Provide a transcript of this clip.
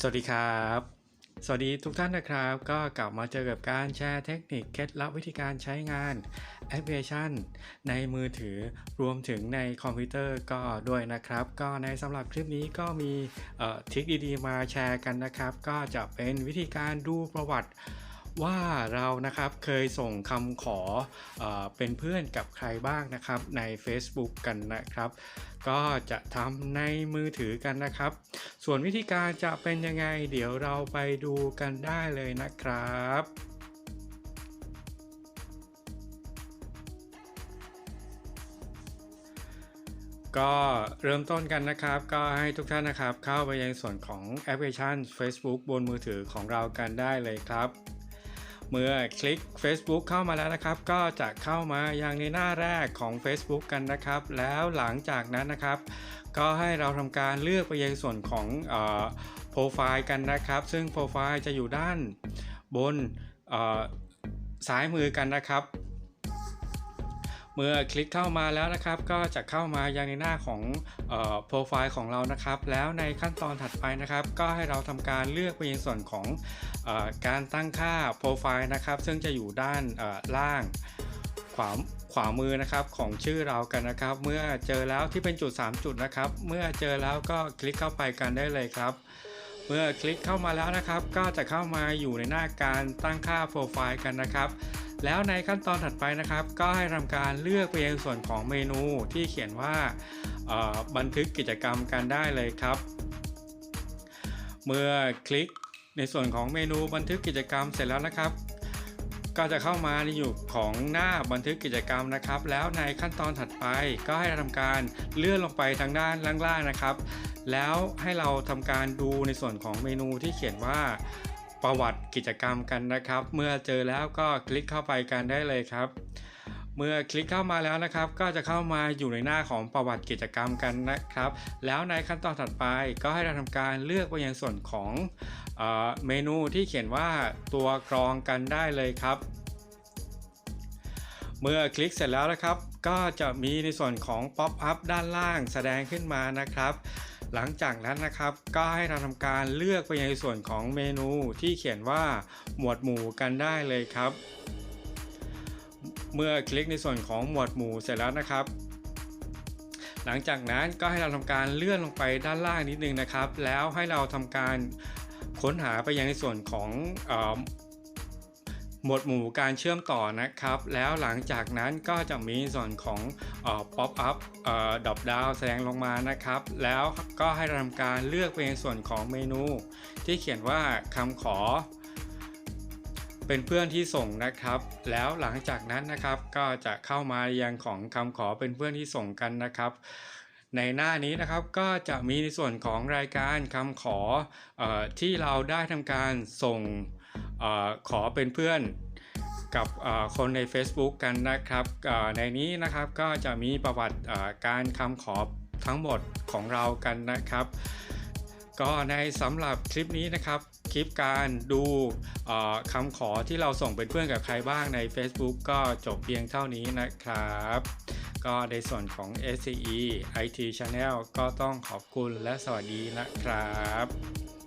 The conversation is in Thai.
สวัสดีครับ สวัสดีทุกท่านนะครับ ก็กลับมาเจอกับการแชร์เทคนิคเคล็ดลับวิธีการใช้งานแอปพลิเคชัน ในมือถือรวมถึงในคอมพิวเตอร์ก็ด้วยนะครับ ก็ในสำหรับคลิปนี้ก็มีเอ่อทริคดีๆ มาแชร์กันนะครับ ก็จะเป็นวิธีการดูประวัติ ว่าเรานะครับเคยส่งคำขอเอเป็นเพื่อนกับใครบ้างนะครับใน Facebook กันนะครับ ก็จะทำในมือถือกันนะครับ ส่วนวิธีการจะเป็นยังไง เดี๋ยวเราไปดูกันได้เลยนะครับก็เริ่มต้นกันนะครับ ก็ให้ทุกท่านนะครับเข้าไปยังส่วนของแอปพลิเคชัน Facebook บนมือถือของเรากันได้เลยครับ เมื่อคลิก Facebook เข้ามาแล้วนะครับ ก็จะเข้ามาอย่างในหน้าแรกของ Facebook กันนะครับ แล้วหลังจากนั้นนะครับ ก็ให้เราทำการเลือกไปยังส่วนของโปรไฟล์กันนะครับ ซึ่งโปรไฟล์จะอยู่ด้านบนซ้ายมือกันนะครับ เมื่อคลิกเข้ามาแล้วนะครับ ก็จะเข้ามายังในหน้าของโปรไฟล์ของเรานะครับ แล้วในขั้นตอนถัดไปนะครับ ก็ให้เราทำการเลือกไปยังส่วนของออการตั้งค่าโปรไฟล์นะครับ ซึ่งจะอยู่ด้านล่างขวาขวามือนะครับของชื่อเรากันนะครับ เมื่อเจอแล้วที่เป็นจุด 3 จุดนะครับ เมื่อเจอแล้วก็คลิกเข้าไปกันได้เลยครับ เมื่อคลิกเข้ามาแล้วนะครับ ก็จะเข้ามาอยู่ในหน้าการตั้งค่าโปรไฟล์กันนะครับ แล้วในขั้นตอนถัดไปนะครับ ก็ให้ทำการเลือกไปยังส่วนของเมนูที่เขียนว่าบันทึกกิจกรรมกันได้เลยครับ เมื่อคลิกในส่วนของเมนูบันทึกกิจกรรมเสร็จแล้วนะครับ ก็จะเข้ามาในอยู่ของหน้าบันทึกกิจกรรมนะครับ แล้วในขั้นตอนถัดไปก็ให้ทำการเลื่อนลงไปทางด้านล่างๆนะครับ แล้วให้เราทำการดูในส่วนของเมนูที่เขียนว่า ประวัติกิจกรรมกันนะครับ เมื่อเจอแล้วก็คลิกเข้าไปกันได้เลยครับ เมื่อคลิกเข้ามาแล้วนะครับ ก็จะเข้ามาอยู่ในหน้าของประวัติกิจกรรมกันนะครับ แล้วในขั้นตอนถัดไปก็ให้เราทำการเลือกไปยังส่วนของเออเมนูที่เขียนว่าตัวกรองกันได้เลยครับ เมื่อคลิกเสร็จแล้วนะครับ ก็จะมีในส่วนของป๊อปอัพด้านล่างแสดงขึ้นมานะครับ หลังจากนั้นนะครับก็ให้เราทำการเลือกไปในส่วนของเมนูที่เขียนว่าหมวดหมู่กันได้เลยครับ เมื่อคลิกในส่วนของหมวดหมู่เสร็จแล้วนะครับ หลังจากนั้นก็ให้เราทำการเลื่อนลงไปด้านล่างนิดนึงนะครับ แล้วให้เราทำการค้นหาไปยังในส่วนของอ หมวดหมู่การเชื่อมต่อนะครับ แล้วหลังจากนั้นก็จะมีส่วนของป๊อปอัพดรอปดาวแสดงลงมานะครับ แล้วก็ให้เราทำการเลือกไปในส่วนของเมนู ที่เขียนว่าคำขอ เป็นเพื่อนที่ส่งนะครับ แล้วหลังจากนั้นนะครับก็จะเข้ามายังของคำขอเป็นเพื่อนที่ส่งกันนะครับในหน้านี้นะครับก็จะมีในส่วนของรายการคำขอออที่เราได้ทำการส่ง ขอเป็นเพื่อนกับคนใน Facebook กันนะครับในนี้นะครับก็จะมีประวัติการคำขอทั้งหมดของเรากันนะครับ ก็ในสำหรับคลิปนี้นะครับคลิปการดูคำขอที่เราส่งเป็นเพื่อนกับใครบ้างใน Facebook ก็จบเพียงเท่านี้นะครับ ก็ในส่วนของ SCE IT Channel ก็ต้องขอบคุณและสวัสดีนะครับ